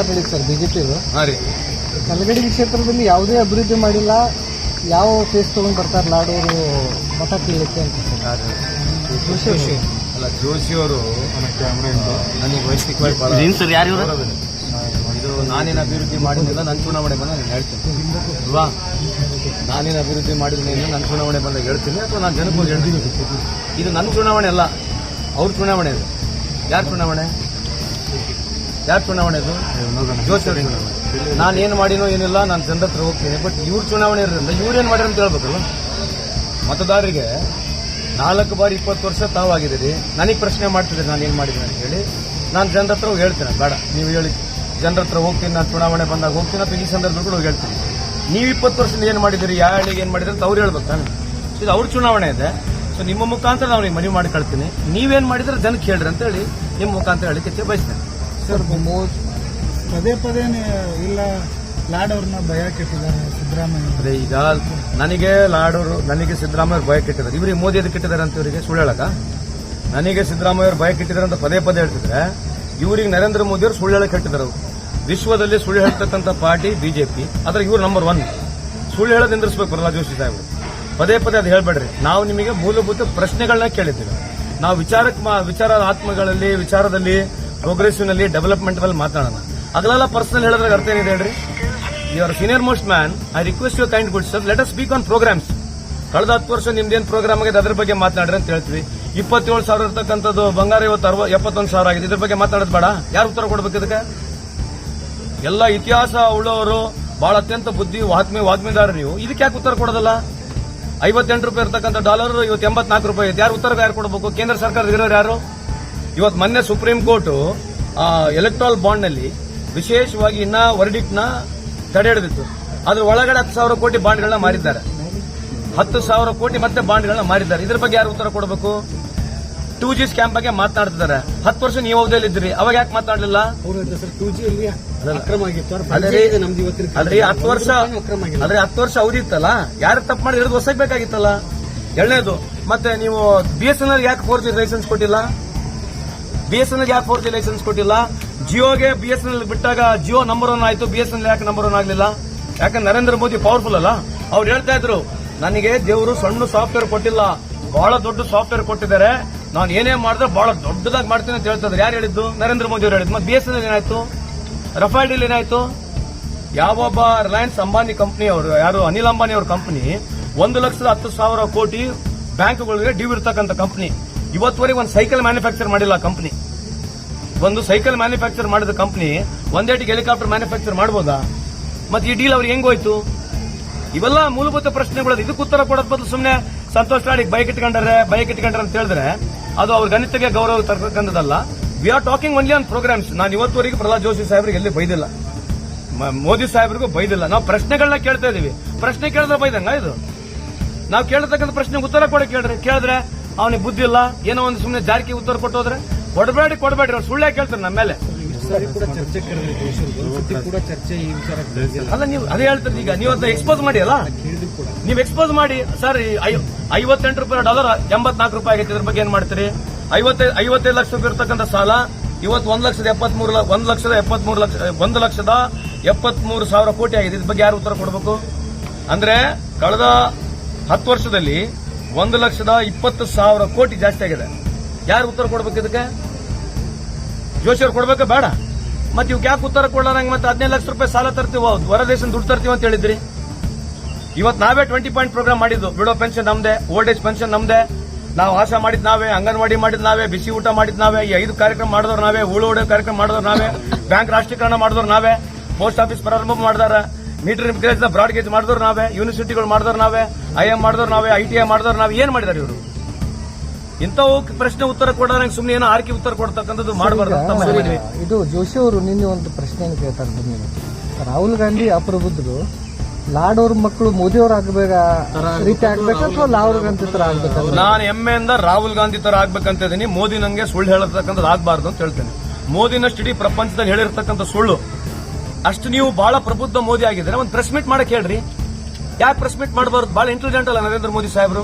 ನಡೀತು ಸರ್ ಬಿಜೆಪಿದು ಹಾಂ ರೀ. ಕಲಗಡಿ ಕ್ಷೇತ್ರದಲ್ಲಿ ಯಾವುದೇ ಅಭಿವೃದ್ಧಿ ಮಾಡಿಲ್ಲ ಯಾವ ಫೇಸ್ ತಗೊಂಡ್ ಬರ್ತಾರೆ ಲಾಡೋರು ಮತ ಕೇಳಿಕ್ಕೆ ಅಂತ ಸರ್. ಜೋಶಿ ಅವರು. ಅಲ್ಲ ಜೋಶಿಯವರು ನನಗೆ ವೈಯಕ್ತಿಕವಾಗಿ ಇದು ನಾನೇನು ಅಭಿವೃದ್ಧಿ ಮಾಡಿದ್ದಿಲ್ಲ ನನ್ನ ಚುನಾವಣೆ ಬಂದ ನಾನು ಹೇಳ್ತೀನಿ. ಅಲ್ವಾ? ನಾನೇನು ಅಭಿವೃದ್ಧಿ ಮಾಡಿದ್ದೀನಿ ನನ್ನ ಚುನಾವಣೆ ಬಂದ ಹೇಳ್ತೀನಿ ಅಥವಾ ನಾನು ಜನಕ್ಕೆ ಹೋಗಿ ಹೇಳ್ತೀನಿ. ಇದು ನನ್ನ ಚುನಾವಣೆ ಅಲ್ಲ ಅವ್ರ ಚುನಾವಣೆ ಅದು. ಯಾರ ಚುನಾವಣೆ? ಯಾರ ಚುನಾವಣೆ ಅದು? ಜೋಶಿ ನಾನು ಏನು ಮಾಡಿನೋ ಏನಿಲ್ಲ, ನಾನು ಜನರ ಹತ್ರ ಹೋಗ್ತೀನಿ. ಬಟ್ ಇವ್ರ ಚುನಾವಣೆ ಇರೋದ್ರಿಂದ ಇವ್ರೇನು ಮಾಡ್ಯಾರ ಅಂತ ಹೇಳ್ಬೇಕಲ್ಲ? ಮತದಾರರಿಗೆ ನಾಲ್ಕು ಬಾರಿ ಇಪ್ಪತ್ತು ವರ್ಷ ತಾವಾಗಿದ್ದೀರಿ. ನನಗೆ ಪ್ರಶ್ನೆ ಮಾಡ್ತಿದ್ದೀರಿ, ನಾನು ಏನು ಮಾಡಿದ್ದೀನಿ ಅಂತ ಹೇಳಿ. ನಾನು ಜನರ ಹತ್ರ ಹೋಗಿ ಹೇಳ್ತೇನೆ ಬೇಡ. ನೀವು ಹೇಳಿ. ಜನರ ಹೋಗ್ತೀನಿ, ನಾನು ಚುನಾವಣೆ ಬಂದಾಗ ಹೋಗ್ತೀನಿ ಅಥವಾ ಈ ಸಂದರ್ಭದಲ್ಲಿ ಕೂಡ ಹೇಳ್ತೀನಿ. ನೀವು ಇಪ್ಪತ್ತು ವರ್ಷದಿಂದ ಏನು ಮಾಡಿದ್ದೀರಿ ಯಾವ ಹಳ್ಳಿಗೆ ಏನು ಮಾಡಿದ್ರಿ ಅಂತ ಅವ್ರು ಹೇಳ್ಬೇಕು ತಾನೆ. ಇದು ಅವ್ರ ಚುನಾವಣೆ ಇದೆ. ಸೊ ನಿಮ್ಮ ಮುಖಾಂತರ ನಾವು ನಿಮ್ಗೆ ಮನವಿ ಮಾಡಿ ಕಳ್ತೀನಿ. ನೀವೇನು ಮಾಡಿದ್ರೆ ಜನಕ್ಕೆ ಹೇಳ್ರಿ ಅಂತ ಹೇಳಿ, ನಿಮ್ಮ ಮುಖಾಂತರ ಹೇಳಿಕೆ ಬಯಸ್ತೇನೆ. ಸರ್ ಮೋ ಪದೇ ಪದೇ ಇಲ್ಲ ಲಾಡ್ ಅವ್ರನ್ನ ಭಯ ಕೆಟ್ಟಿದ್ದಾರೆ ಸಿದ್ದರಾಮಯ್ಯ ಅದೇ ಈಗ ನನಗೆ ಲಾಡೋರು ನನಗೆ ಸಿದ್ದರಾಮಯ್ಯ ಭಯ ಕೆಟ್ಟಿದ್ದಾರೆ. ಇವರಿಗೆ ಮೋದಿ ಎದಕ್ಕೆ ಕೆಟ್ಟಿದ್ದಾರೆ ಅಂತ ಇವರಿಗೆ ಸುಳ್ಳು ಹೇಳಕ ನನಗೆ ಸಿದ್ದರಾಮಯ್ಯ ಭಯ ಕೆಟ್ಟಿದ್ದಾರೆ ಅಂತ ಪದೇ ಪದೇ ಹೇಳ್ತಿದ್ರೆ, ಇವರಿಗೆ ನರೇಂದ್ರ ಮೋದಿ ಅವರು ಸುಳ್ಳು ಹೇಳಕ್ಕೆ ಕೆಟ್ಟಿದ್ದಾರೆ. ವಿಶ್ವದಲ್ಲಿ ಸುಳ್ಳು ಹೇಳ್ತಕ್ಕಂಥ ಪಾರ್ಟಿ ಬಿಜೆಪಿ, ಆದ್ರೆ ಇವರು ನಂಬರ್ ಒನ್ ಸುಳ್ಳು ಹೇಳೋದು ನಿಂದಿರಿಸಬೇಕು ಪ್ರಹ್ಲಾದ್ ಜೋಶಿ ಸಾಹೇಬರು. ಪದೇ ಪದೇ ಅದು ಹೇಳ್ಬೇಡ್ರಿ. ನಾವು ನಿಮಗೆ ಮೂಲಭೂತ ಪ್ರಶ್ನೆಗಳನ್ನ ಕೇಳಿದ್ದೀವಿ. ನಾವು ವಿಚಾರಕ್ಕೆ ವಿಚಾರ ಆತ್ಮಗಳಲ್ಲಿ, ವಿಚಾರದಲ್ಲಿ ಪ್ರೋಗ್ರೆಸಿವ್ನಲ್ಲಿ ಡೆವಲಪ್ಮೆಂಟ್ ಮಾತಾಡೋಣ ಅದೆಲ್ಲ ಪರ್ಸನಲ್ ಹೇಳಿದ್ರೆ ಅರ್ಥ ಏನಿದೆ ಹೇಳ್ರಿ? Your senior most man I request you kind good sir let us speak on programs ಕಳೆದ ಹತ್ತು ವರ್ಷ ನಿಮ್ದೇನು ಪ್ರೋಗ್ರಾಮ್ ಆಗಿದೆ? ಅದ್ರ ಬಗ್ಗೆ ಮಾತನಾಡ್ರಿ ಅಂತ ಹೇಳ್ತೀವಿ. ಇಪ್ಪತ್ತೇಳು ಸಾವಿರ ಇರ್ತಕ್ಕಂಥದ್ದು ಬಂಗಾರ ಇವತ್ತು ಅರವ ಎಪ್ಪತ್ತೊಂದು ಸಾವಿರ ಆಗಿದೆ. ಇದ್ರ ಬಗ್ಗೆ ಮಾತಾಡೋದು ಬೇಡ. ಯಾರು ಉತ್ತರ ಕೊಡ್ಬೇಕು ಇದಕ್ಕೆ? ಎಲ್ಲ ಇತಿಹಾಸ ಉಳ್ಳವರು ಬಹಳ ಅತ್ಯಂತ ಬುದ್ಧಿ ವಾಗ್ಮಿ ವಾಗ್ಮಿದಾರ ನೀವು ಇದಕ್ಕೆ ಯಾಕೆ ಉತ್ತರ ಕೊಡೋದಲ್ಲ? ಐವತ್ತೆಂಟು ರೂಪಾಯಿ ಇರ್ತಕ್ಕಂಥ ಡಾಲರ್ ಇವತ್ತು ಎಂಬತ್ನಾಲ್ಕು ರೂಪಾಯಿ ಐತೆ. ಯಾರು ಉತ್ತರ ಯಾರು ಕೊಡಬೇಕು? ಕೇಂದ್ರ ಸರ್ಕಾರದ ಇರೋರು ಯಾರು? ಇವತ್ತು ಮೊನ್ನೆ ಸುಪ್ರೀಂ ಕೋರ್ಟ್ ಎಲೆಕ್ಟ್ರಾಲ್ ಬಾಂಡ್ನಲ್ಲಿ ವಿಶೇಷವಾಗಿ ಇನ್ನ ವರ್ಡಿಕ್ಟ್ನ ತಡೆ ಹಿಡಿದಿತ್ತು. ಅದ್ರ ಒಳಗಡೆ ಹತ್ತು ಸಾವಿರ ಕೋಟಿ ಬಾಂಡ್ಗಳನ್ನ ಮಾರಿದ್ದಾರೆ. ಹತ್ತು ಸಾವಿರ ಕೋಟಿ ಮತ್ತೆ ಬಾಂಡ್ಗಳನ್ನ ಮಾರಿದ್ದಾರೆ. ಇದ್ರ ಬಗ್ಗೆ ಯಾರು ಉತ್ತರ ಕೊಡಬೇಕು? ಟೂ ಜಿ ಸ್ಕ್ಯಾಮ್ ಬಗ್ಗೆ ಮಾತನಾಡ್ತಿದ್ದಾರೆ. ಹತ್ತು ವರ್ಷ ನೀವು ಅವಧಿಯಲ್ಲಿ ಇದ್ರಿ ಅವಾಗ ಯಾಕೆ ಮಾತಾಡಲಿಲ್ಲ ಅಲ್ರಿ ಹತ್ತು ವರ್ಷ, ಅಲ್ರಿ, ಹತ್ತು ವರ್ಷ ಅವಧಿ ಇತ್ತಲ್ಲ? ಯಾರು ತಪ್ಪು ಮಾಡಿ ಹಿಡಿದು ಹೊಸಬೇಕಾಗಿತ್ತಲ್ಲ ಎರಡನೇದು, ಮತ್ತೆ ನೀವು ಬಿ ಎಸ್ ಎನ್ ಎಲ್ ಯಾಕೆ ಫೋರ್ ಜಿ ಲೈಸೆನ್ಸ್ ಕೊಟ್ಟಿಲ್ಲ? ಬಿ ಎಸ್ ಎನ್ ಎಲ್ ಯಾಕೆ ಫೋರ್ ಜಿ ಲೈಸೆನ್ಸ್ ಕೊಟ್ಟಿಲ್ಲ? ಜಿಯೋಗೆ ಬಿ ಎಸ್ ಎನ್ ಎಲ್ ಬಿಟ್ಟಾಗ ಜಿಯೋ ನಂಬರ್ ಒನ್ ಆಯ್ತು ಬಿ ಎಸ್ ಎನ್ ಎಲ್ ಯಾಕೆ ನಂಬರ್ ಒನ್ ಆಗಲಿಲ್ಲ? ಯಾಕಂದ್ರೆ ನರೇಂದ್ರ ಮೋದಿ ಪವರ್ಫುಲ್ ಅಲ್ಲ? ಅವ್ರು ಹೇಳ್ತಾ ಇದ್ರು, ನನಗೆ ದೇವರು ಸಣ್ಣ ಸಾಫ್ಟ್ವೇರ್ ಕೊಟ್ಟಿಲ್ಲ, ಬಹಳ ದೊಡ್ಡ ಸಾಫ್ಟ್ವೇರ್ ಕೊಟ್ಟಿದ್ದಾರೆ. ನಾನು ಏನೇ ಮಾಡಿದ್ರೆ ಬಹಳ ದೊಡ್ಡದಾಗಿ ಮಾಡ್ತೀನಿ ಅಂತ ಹೇಳ್ತಾ ಇದ್ರು ಯಾರು ಹೇಳಿದ್ದು? ನರೇಂದ್ರ ಮೋದಿ ಅವ್ರು ಹೇಳಿದ್ದು. ಮತ್ತೆ ಬಿ ಎಸ್ ಎನ್ ಎಲ್ ಏನಾಯ್ತು? ರಫೇಲ್ ಡೀಲ್ ಏನಾಯ್ತು? ಯಾವೊಬ್ಬ ರಿಲಯನ್ಸ್ ಅಂಬಾನಿ ಕಂಪನಿ ಅವರು, ಯಾರು ಅನಿಲ್ ಅಂಬಾನಿ ಅವ್ರ ಕಂಪನಿ ಒಂದು ಲಕ್ಷದ ಹತ್ತು ಸಾವಿರ ಕೋಟಿ ಬ್ಯಾಂಕ್ಗಳಿಗೆ ಡ್ಯೂ ಇರ್ತಕ್ಕಂಥ ಕಂಪನಿ ಇವತ್ತುವರೆಗೆ ಒಂದು ಸೈಕಲ್ ಮ್ಯಾನುಫ್ಯಾಕ್ಚರ್ ಮಾಡಿಲ್ಲ ಕಂಪನಿ ಒಂದು ಸೈಕಲ್ ಮ್ಯಾನುಫ್ಯಾಕ್ಚರ್ ಮಾಡಿದ ಕಂಪನಿ ಒಂದೇಟಿಗೆ ಹೆಲಿಕಾಪ್ಟರ್ ಮ್ಯಾನುಫ್ಯಾಕ್ಚರ್ ಮಾಡ್ಬೋದಾ? ಮತ್ತೆ ಈ ಡೀಲ್ ಅವ್ರಿಗೆ ಹೆಂಗೋಯ್ತು ಇವೆಲ್ಲ ಮೂಲಭೂತ ಪ್ರಶ್ನೆಗಳು, ಇದಕ್ಕೆ ಉತ್ತರ ಕೊಡೋದ್ ಬದಲು ಸುಮ್ಮನೆ ಸಂತೋಷ್ ನಾಡಿಗೆ ಬೈಕ್ ಇಟ್ಕೊಂಡ್ರೆ ಬೈಕ್ ಇಟ್ಕೊಂಡ್ರೆ ಅಂತ ಹೇಳಿದ್ರೆ ಅದು ಅವ್ರ ಗಣಿತಕ್ಕೆ ಗೌರವ ತರ್ಕಂದದಲ್ಲ we are talking only on programs ನಾನು ಇವತ್ತುವರೆಗೆ ಪ್ರಹ್ಲಾದ್ ಜೋಶಿ ಸಾಹೇಬ್ರಿಗೆ ಎಲ್ಲಿ ಬೈದಿಲ್ಲ. ಮೋದಿ ಸಾಹೇಬ್ರಿಗೂ ಬೈದಿಲ್ಲ. ನಾವು ಪ್ರಶ್ನೆಗಳನ್ನ ಕೇಳ್ತಾ ಇದೀವಿ. ಪ್ರಶ್ನೆ ಕೇಳಿದ್ರೆ ಬೈದಂಗ ಇದು? ನಾವು ಕೇಳತಕ್ಕಂಥ ಪ್ರಶ್ನೆಗೆ ಉತ್ತರ ಕೊಡಕ್ಕೆ ಕೇಳ್ರಿ. ಕೇಳಿದ್ರೆ ಅವನಿಗೆ ಬುದ್ಧಿ ಇಲ್ಲ, ಏನೋ ಒಂದು ಸುಮ್ಮನೆ ಜಾರಿಗೆ ಉತ್ತರ ಕೊಟ್ಟೋದ್ರೆ ಕೊಡಬೇಡಿ ಕೊಡಬೇಡ್ರಿ ಅವ್ರು ಸುಳ್ಳೆ ಕೇಳ್ತಾರೆ ನಮ್ಮ ಮೇಲೆ? ಅಲ್ಲ, ನೀವು ಅದೇ ಹೇಳ್ತೀರಿ ಈಗ ನೀವು ಅದನ್ನ ಎಕ್ಸ್ಪೋಸ್ ಮಾಡಿ ಅಲ್ಲ ನೀವು ಎಕ್ಸ್ಪೋಸ್ ಮಾಡಿ, ಸರ್ ಐವತ್ತೆಂಟು ರೂಪಾಯಿ ಡಾಲರ್ ಎಂಬತ್ನಾಲ್ಕು ರೂಪಾಯಿ ಆಗೈತೆ, ಇದ್ರ ಬಗ್ಗೆ ಏನ್ ಮಾಡ್ತೀರಿ? ಐವತ್ತೈದು ಐವತ್ತೈದು ಲಕ್ಷ ರೂಪಾಯಿ ಇರ್ತಕ್ಕಂಥ ಸಾಲ, ಇವತ್ತು ಒಂದ್ ಲಕ್ಷದ ಎಪ್ಪತ್ಮೂರು ಒಂದ್ ಲಕ್ಷದ ಎಪ್ಪತ್ಮೂರು ಲಕ್ಷ ಒಂದು ಲಕ್ಷದ ಎಪ್ಪತ್ಮೂರು ಸಾವಿರ ಕೋಟಿ ಆಗಿದೆ, ಇದ್ರ ಬಗ್ಗೆ ಯಾರು ಉತ್ತರ ಕೊಡಬೇಕು? ಅಂದ್ರೆ, ಕಳೆದ ಹತ್ತು ವರ್ಷದಲ್ಲಿ ಒಂದು ಲಕ್ಷದ ಇಪ್ಪತ್ತು ಸಾವಿರ ಕೋಟಿ ಜಾಸ್ತಿ ಆಗಿದೆ. ಯಾರು ಉತ್ತರ ಕೊಡ್ಬೇಕು ಇದಕ್ಕೆ? ಜೋಶಿಯವ್ರು ಕೊಡ್ಬೇಕಾ? ಬೇಡ. ಮತ್ತೆ ಇವ್ಕೆ ಯಾಕೆ ಉತ್ತರ ಕೊಡಲಾರಂಗೆ ಮತ್ತೆ ಹದಿನೈದು ಲಕ್ಷ ರೂಪಾಯಿ ಸಾಲ ತರ್ತೀವ? ಹೊರ ದೇಶ ದುಡ್ಡು ತರ್ತೀವಿ ಅಂತ ಹೇಳಿದ್ರಿ. ಇವತ್ತು ನಾವೇ ಟ್ವೆಂಟಿ ಪಾಯಿಂಟ್ ಪ್ರೋಗ್ರಾಮ್ ಮಾಡಿದ್ದು. ಬಿಡೋ ಪೆನ್ಷನ್ ನಮ್ದೆ ಓಲ್ಡ್ ಏಜ್ ಪೆನ್ಷನ್ ನಮ್ದೆ. ನಾವು ಆಶಾ ಮಾಡಿದ್ ನಾವೇ, ಅಂಗನವಾಡಿ ಮಾಡಿದ್ ನಾವೇ, ಬಿಸಿ ಊಟ ಮಾಡಿದ್ ನಾವೇ, ಈ ಐದು ಕಾರ್ಯಕ್ರಮ ಮಾಡಿದ್ರು ನಾವೇ ಉಳು ಕಾರ್ಯಕ್ರಮ ಮಾಡಿದ್ರು ನಾವೇ, ಬ್ಯಾಂಕ್ ರಾಷ್ಟ್ರೀಕರಣ ಮಾಡಿದ್ರು ನಾವೇ, ಪೋಸ್ಟ್ ಆಫೀಸ್ ಪ್ರಾರಂಭ ಮಾಡಿದಾರ. ಮೀಟರ್ ಗೇಜ್ ಬ್ರಾಡ್ ಗೇಜ್ ಮಾಡಿದ್ರು ನಾವೇ ಯೂನಿವರ್ಸಿಟಿಗಳು ಮಾಡಿದ್ರು ನಾವೇ ಐ ಎಂ ಮಾಡಿದ್ರು ನಾವೇ ಐ ಟಿ ಐ ಮಾಡಿದ್ರು ನಾವೇ ಏನ್ ಮಾಡಿದಾರೆ ಇವರು? ಇಂಥವು ಪ್ರಶ್ನೆ ಉತ್ತರ ಕೊಡೋದಂಗೆ ಸುಮ್ಮನೆ ಏನೋ ಆರ್ಕಿ ಉತ್ತರ ಕೊಡ್ತಕ್ಕಂಥದ್ದು ಮಾಡಬಾರ್ದು ಇದು ಜೋಶಿ ಅವರು ನಿನ್ನೆ ಒಂದು ಪ್ರಶ್ನೆ ಕೇಳ್ತಾರೆ ಬನ್ನಿ. ರಾಹುಲ್ ಗಾಂಧಿ ಅಪ್ರಬುದ್ಧರು ಲಾಡ್ ಅವ್ರ ಮಕ್ಕಳು ಮೋದಿ ಅವ್ರ ಆಗ್ಬೇಕ ರೀತಿ ಆಗ್ಬೇಕು ಅಥವಾ ರಾಹುಲ್ ಗಾಂಧಿ ತರ ಆಗ್ಬೇಕು ನಾನು ಹೆಮ್ಮೆಯಿಂದ ರಾಹುಲ್ ಗಾಂಧಿ ತರ ಆಗ್ಬೇಕಂತ ಇದೀನಿ ಮೋದಿ ನಂಗೆ ಸುಳ್ಳು ಹೇಳತಕ್ಕಂಥದ್ದು ಆಗ್ಬಾರ್ದು ಅಂತ ಹೇಳ್ತೇನೆ. ಮೋದಿನಷ್ಟು ಇಡೀ ಪ್ರಪಂಚದಲ್ಲಿ ಹೇಳಿರ್ತಕ್ಕಂಥ ಸುಳ್ಳು. ಅಷ್ಟು ನೀವು ಬಹಳ ಪ್ರಬುದ್ಧ ಮೋದಿ ಆಗಿದ್ರೆ ಒಂದು ಪ್ರೆಸ್ ಮೀಟ್ ಮಾಡಕ್ ಹೇಳ್ರಿ. ಯಾಕೆ ಪ್ರೆಸ್ ಮೀಟ್ ಮಾಡಬಾರ್ದು? ಬಹಳ ಇಂಟೆಲಿಜೆಂಟ್ ಅಲ್ಲ ನರೇಂದ್ರ ಮೋದಿ ಸಾಹೇಬರು.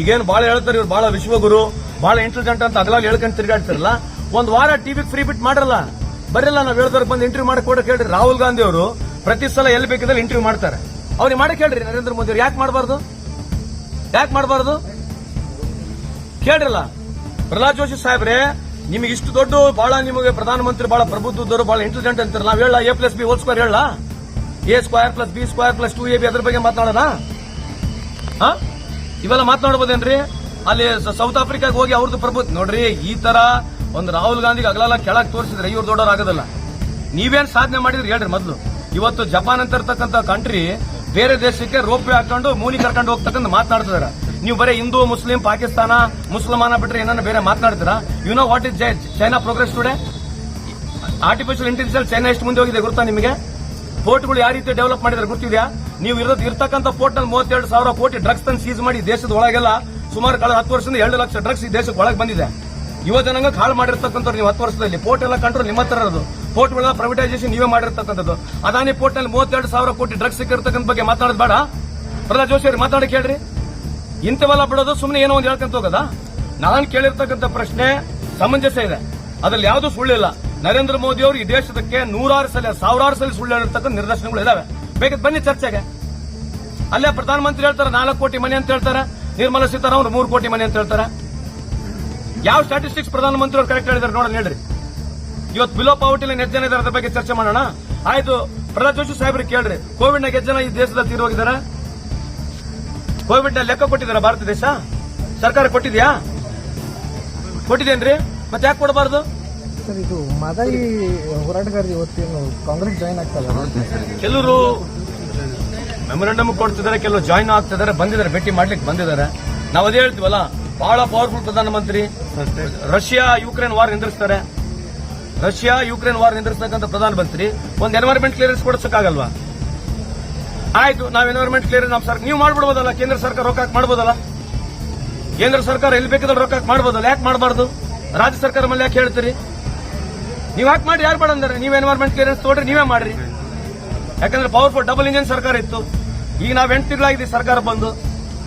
ಈಗೇನು ಬಹಳ ಹೇಳ್ತಾರೆ ಇವ್ರು ಬಹಳ ವಿಶ್ವಗುರು. ಬಹಳ ಇಂಟೆಲಿಜೆಂಟ್ ಅಂತ ಅದ್ರಲ್ಲಿ ಹೇಳ್ಕೊಂಡು ತಿರುಗಾಡ್ತಿರಲ್ಲ. ಒಂದ್ ವಾರ ಟಿವಿಗೆ ಫ್ರೀ ಬಿಟ್ ಮಾಡಲ್ಲ. ಬರಲ್ಲ, ನಾವು ಹೇಳಿದವ್ರಿಗೆ ಬಂದು ಇಂಟರ್ವ್ಯೂ ಮಾಡಿ ಕೊಡಕ್ ಹೇಳ್ರಿ ರಾಹುಲ್ ಗಾಂಧಿ ಅವರು ಪ್ರತಿ ಸಲ ಎಲ್ಲಿ ಬೇಕಿದ್ರೆ ಇಂಟರ್ವ್ಯೂ ಮಾಡ್ತಾರೆ. ಅವ್ರಿಗೆ ಮಾಡಕ್ ಹೇಳ್ರಿ ನರೇಂದ್ರ ಮೋದಿ ಅವ್ರು. ಯಾಕೆ ಮಾಡಬಾರ್ದು? ಯಾಕೆ ಮಾಡಬಾರ್ದು? ಕೇಳ್ರಲ್ಲ. ಪ್ರಹ್ಲಾದ್ ಜೋಶಿ ಸಾಹೇಬ್ರೆ ನಿಮಗೆ ಇಷ್ಟು ದೊಡ್ಡ, ಬಹಳ ನಿಮಗೆ ಪ್ರಧಾನಮಂತ್ರಿ ಬಹಳ ಪ್ರಭುತ್ವದವರು ಬಹಳ ಇಂಟೆಲಿಜೆಂಟ್ ಅಂತಾರೆ ನಾವು ಹೇಳ A plus B whole square ಹೇಳ. A square plus B square plus two A B ಅದ್ರ ಬಗ್ಗೆ ಮಾತನಾಡೋಣ? ಹಾ? ಇವೆಲ್ಲ ಮಾತನಾಡ್ಬೋದೇನ್ರಿ? ಅಲ್ಲಿ ಸೌತ್ ಆಫ್ರಿಕಾಗೆ ಹೋಗಿ ಅವ್ರದ್ದು ಪ್ರಭುತ್ವ ನೋಡ್ರಿ, ಈ ತರ ಒಂದು ರಾಹುಲ್ ಗಾಂಧಿಗೆ ಅಗಲಲ್ಲ ಕೆಳಗ್ ತೋರಿಸಿದ್ರೆ ಇವ್ರು ದೊಡ್ಡವ್ರು ಆಗೋದಲ್ಲ. ನೀವೇನ್ ಸಾಧನೆ ಮಾಡಿದ್ರಿ? ಹೇಳ್ರಿ ಮೊದಲು. ಇವತ್ತು ಜಪಾನ್ ಅಂತ ಇರ್ತಕ್ಕಂಥ ಕಂಟ್ರಿ ಬೇರೆ ದೇಶಕ್ಕೆ ರೋಪ್ ಹಾಕೊಂಡು ಮೂಲಿ ಕರ್ಕೊಂಡು ಹೋಗ್ತಕ್ಕಂಥ ಮಾತನಾಡ್ತಿದಾರೆ. ನೀವು ಬರೀ ಹಿಂದೂ, ಮುಸ್ಲಿಂ, ಪಾಕಿಸ್ತಾನ, ಮುಸಲ್ಮಾನ ಬಿಟ್ಟರೆ ಏನನ್ನ ಬೇರೆ ಮಾತನಾಡ್ತೀರಾ? You know what is China progress today artificial intelligence China ಎಷ್ಟು ಮುಂದೆ ಹೋಗಿದೆ ಗೊತ್ತಾ ನಿಮಗೆ? ಪೋರ್ಟ್ಗಳು ಯಾವ ರೀತಿ ಡೆವಲಪ್ ಮಾಡಿದ್ರೆ ಗೊತ್ತಿದೆಯಾ? ನೀವು ಇರೋದು ಇರ್ತಕ್ಕಂಥ ಪೋರ್ಟ್ನಲ್ಲಿ ಮೂವತ್ತೆರಡು ಸಾವಿರ ಕೋಟಿ ಡ್ರಗ್ಸ್ ತಂದು ಸೀಸ್ ಮಾಡಿ ದೇಶದ ಒಳಗೆಲ್ಲ ಸುಮಾರು ಕಳೆದ ಹತ್ತು ವರ್ಷದಿಂದ ಎರಡು ಲಕ್ಷ ಡ್ರಗ್ಸ್ ಈ ದೇಶಕ್ಕೆ ಒಳಗೆ ಬಂದಿದೆ. ಯುವ ಜನಾಂಗ ಹಾಳು ಮಾಡಿರ್ತಕ್ಕಂಥವ್ರು ನೀವು ಹತ್ತು ವರ್ಷದಲ್ಲಿ. ಪೋರ್ಟ್ ಎಲ್ಲ ಕಂಟ್ರೋಲ್ ನಿಮ್ಮ ಹತ್ರ ಇರೋದು. ಪೋರ್ಟ್ಗಳೆಲ್ಲ ಪ್ರೈವೇಟೈಸೇಷನ್ ನೀವೇ ಮಾಡಿರ್ತಕ್ಕಂಥದ್ದು. ಅದಾನಿ ಪೋರ್ಟ್ನಲ್ಲಿ ಮೂವತ್ತೆರಡು ಸಾವಿರ ಕೋಟಿ ಡ್ರಗ್ಸ್ ಸಿಕ್ಕಿರ್ತಕ್ಕಂಥ ಬಗ್ಗೆ ಮಾತಾಡೋದು ಬೇಡ. ಪ್ರಹ್ಲಾದ್ ಜೋಶಿ ಅವ್ರು ಮಾತಾಡಕ್ಕೆ ಹೇಳ್ರಿ. ಇಂಥವೆಲ್ಲ ಬಿಡೋದು ಸುಮ್ಮನೆ ಏನೋ ಒಂದು ಹೇಳ್ಕೊಂತ ಹೋಗೋದಾ? ನಾನು ಕೇಳಿರ್ತಕ್ಕಂಥ ಪ್ರಶ್ನೆ ಸಮಂಜಸ ಇದೆ. ಅದ್ರಲ್ಲಿ ಯಾವುದು ಸುಳ್ಳಿಲ್ಲ. ನರೇಂದ್ರ ಮೋದಿ ಅವರು ಈ ದೇಶದಕ್ಕೆ ನೂರಾರು ಸಲ, ಸಾವಿರಾರು ಸಲ ಸುಳ್ಳು ಹೇಳಿರ್ತಕ್ಕಂಥ ನಿದರ್ಶನಗಳು ಇದಾವೆ. ಬೇಕಾದ್ ಬನ್ನಿ ಚರ್ಚೆಗೆ. ಅಲ್ಲೇ ಪ್ರಧಾನಮಂತ್ರಿ ಹೇಳ್ತಾರೆ, ನಾಲ್ಕು ಕೋಟಿ ಮನೆ ಅಂತ ಹೇಳ್ತಾರೆ. ನಿರ್ಮಲಾ ಅವರು ಮೂರು ಕೋಟಿ ಮನೆ ಅಂತ ಹೇಳ್ತಾರೆ. ಯಾವ ಸ್ಟಾಟಿಸ್ಟಿಕ್ಸ್ ಪ್ರಧಾನಮಂತ್ರಿ ಅವರು ಕರೆಕ್ಟ್ ಹೇಳಿದಾರೆ ನೋಡೋಣ, ಹೇಳ್ರಿ. ಇವತ್ತು ಬಿಲೋ ಎಷ್ಟು ಜನ ಇದ್ದಾರೆ ಅದ್ರ ಬಗ್ಗೆ ಚರ್ಚೆ ಮಾಡೋಣ? ಆಯ್ತು, ಪ್ರಹ್ಲಾದ್ ಜೋಶಿ ಸಾಹೇಬ್ರಿಗೆ ಕೇಳ್ರಿ. ಕೋವಿಡ್ ನಾಗ ಜನ ಈ ದೇಶದಲ್ಲಿ ತೀರೋಗಿದ್ದಾರೆ ಕೋವಿಡ್ನ ಲೆಕ್ಕ ಕೊಟ್ಟಿದಾರ ಭಾರತ ದೇಶ? ಸರ್ಕಾರ ಕೊಟ್ಟಿದ್ಯಾ? ಕೊಟ್ಟಿದೇನ್ರಿ ಮತ್ತೆ ಯಾಕೆ ಕೊಡಬಾರ್ದು? ಸರ್ ಇದು ಮಾದಾಯಿ ಹೋರಾಟಗಾರರು ಇವತ್ತೇನು ಕಾಂಗ್ರೆಸ್ ಜಾಯಿನ್ ಆಗ್ತಲ್ಲ ಕೆಲವರು ಮೆಮೊರಂಡಮ್ ಕೊಡ್ತಿದ್ದಾರೆ ಕೆಲವರು ಜಾಯಿನ್ ಆಗ್ತಿದ್ದಾರೆ ಬಂದಿದ್ದಾರೆ ಭೇಟಿ ಮಾಡ್ಲಿಕ್ಕೆ ಬಂದಿದ್ದಾರೆ. ನಾವು ಅದೇ ಹೇಳ್ತೀವಲ್ಲ ಬಹಳ ಪವರ್ಫುಲ್ ಪ್ರಧಾನಮಂತ್ರಿ. ರಷ್ಯಾ ಯುಕ್ರೇನ್ ವಾರ್ ನಿಂದಿರ್ಸ್ತಾರೆ. ರಷ್ಯಾ ಯುಕ್ರೇನ್ ವಾರ್ ನಿಂದಿರ್ತಕ್ಕಂಥ ಪ್ರಧಾನಮಂತ್ರಿ ಒಂದು ಎನ್ವೈರನ್ಮೆಂಟ್ ಕ್ಲಿಯರೆನ್ಸ್ ಕೊಡ್ಸಕ್ಕಾಗಲ್ವಾ ಆಯ್ತು, ನಾವು ಎನ್ವೈರ್ಮೆಂಟ್ ಕ್ಲಿಯರ್ ನಮ್ಮ ಸರ್ ನೀವು ಮಾಡ್ಬಿಡ್ಬೋದಲ್ಲ? ಕೇಂದ್ರ ಸರ್ಕಾರ ರೊಕ್ಕ ಮಾಡ್ಬೋದಲ್ಲ? ಕೇಂದ್ರ ಸರ್ಕಾರ ಎಲ್ಲಿ ಬೇಕಾದ್ರೆ ರೊಕ್ಕ ಮಾಡ್ಬೋದಲ್ಲ? ಯಾಕೆ ಮಾಡಬಾರ್ದು? ರಾಜ್ಯ ಸರ್ಕಾರ ಮೇಲೆ ಯಾಕೆ ಹೇಳ್ತೀರಿ? ನೀವು ಯಾಕೆ ಮಾಡಿ, ಯಾರು ಬೇಡ ಅಂದ್ರೆ? ನೀವು ಎನ್ವೈರ್ಮೆಂಟ್ ಕ್ಲಿಯರೆನ್ಸ್ ತೊಗೊಂಡ್ರಿ ನೀವೇ ಮಾಡ್ರಿ. ಯಾಕಂದ್ರೆ ಪವರ್ಫುಲ್ ಡಬಲ್ ಇಂಜಿನ್ ಸರ್ಕಾರ ಇತ್ತು. ಈಗ ನಾವ್ ಎಂಟು ತಿಂಗಳಾಗಿದೆ ಸರ್ಕಾರ ಬಂದು.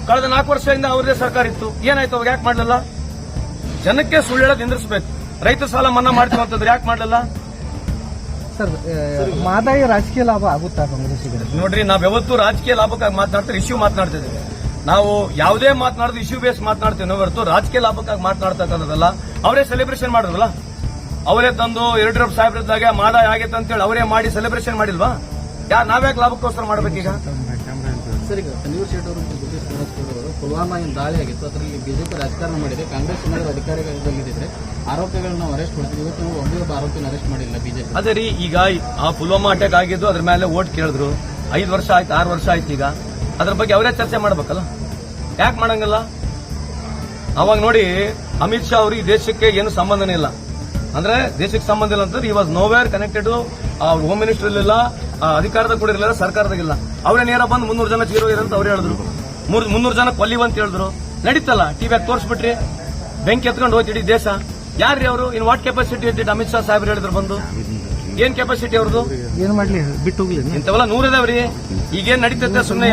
ಕಳೆದ ನಾಲ್ಕು ವರ್ಷದಿಂದ ಅವ್ರದೇ ಸರ್ಕಾರ ಇತ್ತು. ಏನಾಯ್ತು ಅವಾಗ ಯಾಕೆ ಮಾಡಲಿಲ್ಲ? ಜನಕ್ಕೆ ಸುಳ್ಳು ಹೇಳೋದು ನಿಂದಿರಿಸಬೇಕು. ರೈತ ಸಾಲ ಮನ್ನಾ ಮಾಡ್ತೀವಿ ಅಂತಂದ್ರೆ ಯಾಕೆ ಮಾಡಲಿಲ್ಲ? ಸರ್ ಮಾದಾಯಿ ರಾಜಕೀಯ ಲಾಭ ಆಗುತ್ತಾ ಕಾಂಗ್ರೆಸ್ಸಿಗೆ? ನೋಡ್ರಿ ನಾವ್ ಯಾವತ್ತು ರಾಜಕೀಯ ಲಾಭಕ್ಕಾಗಿ ಮಾತನಾಡ್ತಾರೆ ಇಶ್ಯೂ ಮಾತನಾಡ್ತಿದ್ದೀವಿ. ನಾವು ಯಾವುದೇ ಮಾತನಾಡೋದು ಇಶ್ಯೂ ಬೇಸ್ ಮಾತನಾಡ್ತೀವಿ ನಾವು ಹೊರತು ರಾಜಕೀಯ ಲಾಭಕ್ಕಾಗಿ ಮಾತನಾಡ್ತಕ್ಕಂಥದ್ದಲ್ಲ. ಅವರೇ ಸೆಲೆಬ್ರೇಷನ್ ಮಾಡಿದ್ರಲ್ಲ? ಅವರೇ ತಂದು ಯಡಿಯೂರಪ್ಪ ಸಾಹೇಬ್ರಿದ್ದಾಗೆ ಮಾದಾಯ ಆಗೈತೆ ಅಂತೇಳಿ ಅವರೇ ಮಾಡಿ ಸೆಲೆಬ್ರೇಷನ್ ಮಾಡಿಲ್ವಾ? ಯಾ ನಾವ್ಯಾಕೆ ಲಾಭಕ್ಕೋಸ್ಕರ ಮಾಡ್ಬೇಕೀಗ? ಸರ್ ಪುಲ್ವಾಮಾ ಏನು ದಾಳಿ ಆಗಿತ್ತು, ಅದರಲ್ಲಿ ಬಿಜೆಪಿ ರಾಜಕಾರಣ ಮಾಡಿದೆ, ಕಾಂಗ್ರೆಸ್ ಏನಾದರೂ ಅಧಿಕಾರಿಗಳಿದ್ದರೆ ಆರೋಪಿಗಳನ್ನ ಅರೆಸ್ಟ್ ಮಾಡ್ತೀವಿ ಇವತ್ತು ಒಬ್ಬ ಆರೋಪಿನ ಅರೆಸ್ಟ್ ಮಾಡಿಲ್ಲ ಬಿಜೆಪಿ ಅದೇ ರೀ, ಈಗ ಆ ಪುಲ್ವಾಮಾ ಅಟ್ಯಾಕ್ ಆಗಿದ್ದು ಅದ್ರ ಮೇಲೆ ಓಟ್ ಕೇಳಿದ್ರು. ಐದು ವರ್ಷ ಆಯ್ತು, ಆರು ವರ್ಷ ಆಯ್ತು ಈಗ. ಅದ್ರ ಬಗ್ಗೆ ಅವರೇ ಚರ್ಚೆ ಮಾಡ್ಬೇಕಲ್ಲ? ಯಾಕೆ ಮಾಡಂಗಿಲ್ಲ? ಅವಾಗ ನೋಡಿ, ಅಮಿತ್ ಶಾ ಅವರು ಈ ದೇಶಕ್ಕೆ ಏನು ಸಂಬಂಧನೇ ಇಲ್ಲ. ಅಂದ್ರೆ ದೇಶಕ್ಕೆ ಸಂಬಂಧ ಇಲ್ಲ ಅಂತಂದ್ರೆ ಈ ವಾಸ್ ನೋವೇರ್ ಕನೆಕ್ಟೆಡ್ ಅವ್ರ ಹೋಮ್ ಮಿನಿಸ್ಟರ್ ಇರಲಿಲ್ಲ ಅಧಿಕಾರದ ಕೂಡ ಇರಲಿಲ್ಲ, ಸರ್ಕಾರದಾಗಿಲ್ಲ. ಅವರೇ ನೇರ ಬಂದು ಮುನ್ನೂರು ಜನ ಚೀರೋಗಿದೆ ಅಂತ ಅವ್ರು ಹೇಳಿದ್ರು. ಮೂರ್- ಮುನ್ನೂರು ಜನ ಕೊಲ್ಲಿವಂತ ಅಂತ ಹೇಳಿದ್ರು. ನಡೀತಲ್ಲ ಟಿವಿಯಾಗ ತೋರಿಸ್ಬಿಟ್ರಿ. ಬೆಂಕಿ ಎತ್ಕೊಂಡು ಹೋಯ್ತು ಇಡೀ ದೇಶ. ಯಾರ್ರಿ ಅವರು? ಇನ್ ವಾಟ್ ಕೆಪಾಸಿಟಿ ಅಂತ ಅಮಿತ್ ಶಾ ಸಾಹೇಬ್ರು ಹೇಳಿದ್ರು ಬಂದು. ಏನ್ ಕೆಪಾಸಿಟಿ ಅವ್ರದ್ದು ಏನ್ ಮಾಡ್ಲಿ ಬಿಟ್ಟು ಹೋಗ್ಲಿ ಇಂಥವೆಲ್ಲ ನೂರಿದಾವ್ರಿ. ಈಗೇನ್ ನಡೀತೈತೆ ಸುಮ್ಮನೆ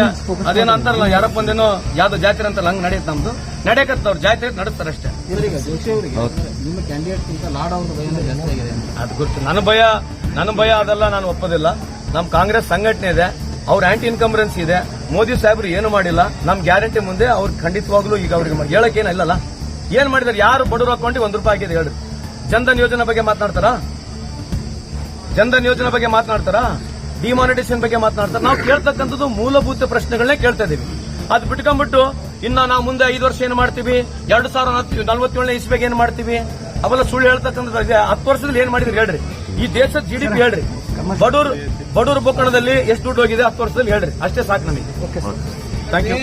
ಅದೇನೋ ಅಂತಾರಲ್ಲ ಯಾರಪ್ಪ ಒಂದೇನೋ ಯಾವ್ದು ಜಾತ್ರೆ ಅಂತಲ್ಲ ಹಂಗ್ ನಡೆಯುತ್ತೆ ನಮ್ದು. ನಡೆಯಕತ್ತವ್ರ ಜಾತ್ರೆ ನಡೆಸ್ತಾರೆ ಅಷ್ಟೇ. ಅದು ಗೊತ್ತು. ನನ್ನ ಭಯ ನನ್ನ ಭಯ ಅದೆಲ್ಲ ನಾನು ಒಪ್ಪೋದಿಲ್ಲ. ನಮ್ ಕಾಂಗ್ರೆಸ್ ಸಂಘಟನೆ ಇದೆ. ಅವ್ರ ಆಂಟಿ ಇನ್ಕಂಬರೆನ್ಸ್ ಇದೆ. ಮೋದಿ ಸಾಹೇಬ್ರು ಏನು ಮಾಡಿಲ್ಲ ನಮ್ ಗ್ಯಾರಂಟಿ ಮುಂದೆ ಅವ್ರು ಖಂಡಿತವಾಗ್ಲೂ ಈಗ ಅವ್ರಿಗೆ ಹೇಳಕ್ ಏನಿಲ್ಲಲ್ಲ ಏನ್ ಮಾಡಿದಾರೆ? ಯಾರು ಬಡವರು ಹಾಕೊಂಡು ಒಂದ್ ರೂಪಾಯಿ ಆಗಿದೆ ಹೇಳಿ. ಜನ್ಧನ್ ಯೋಜನೆ ಬಗ್ಗೆ ಮಾತನಾಡ್ತಾರಾ? ಜನ್ಧನ್ ಯೋಜನೆ ಬಗ್ಗೆ ಮಾತನಾಡ್ತಾರಾ? ಡಿಮಾನಿಟೇಷನ್ ಬಗ್ಗೆ ಮಾತನಾಡ್ತಾರ? ನಾವು ಕೇಳ್ತಕ್ಕಂಥದ್ದು ಮೂಲಭೂತ ಪ್ರಶ್ನೆಗಳನ್ನೇ ಕೇಳ್ತಾ ಇದೀವಿ. ಅದು ಬಿಟ್ಕೊಂಡ್ಬಿಟ್ಟು ಇನ್ನ ನಾವು ಮುಂದೆ ಐದು ವರ್ಷ ಏನ್ ಮಾಡ್ತೀವಿ? ಎರಡು ಸಾವಿರ ನಲ್ವತ್ತೇಳನೇ ಇಸ್ಬೇಕು ಏನ್ ಮಾಡ್ತೀವಿ? ಅವೆಲ್ಲ ಸುಳ್ಳು ಹೇಳ್ತಕ್ಕಂಥದ್ದು. ಹತ್ತು ವರ್ಷದಲ್ಲಿ ಏನ್ ಮಾಡಿದ್ರಿ ಹೇಳ್ರಿ. ಈ ದೇಶದ ಜಿಡಿಪಿ ಹೇಳ್ರಿ. ಬಡೂರು ಬಡೂರು ಬೋಕಣದಲ್ಲಿ ಎಷ್ಟು ದುಡ್ಡು ಹೋಗಿದೆ ಹತ್ತು ವರ್ಷದಲ್ಲಿ ಹೇಳ್ರಿ. ಅಷ್ಟೇ ಸಾಕು ನಮಗೆ. Okay thank you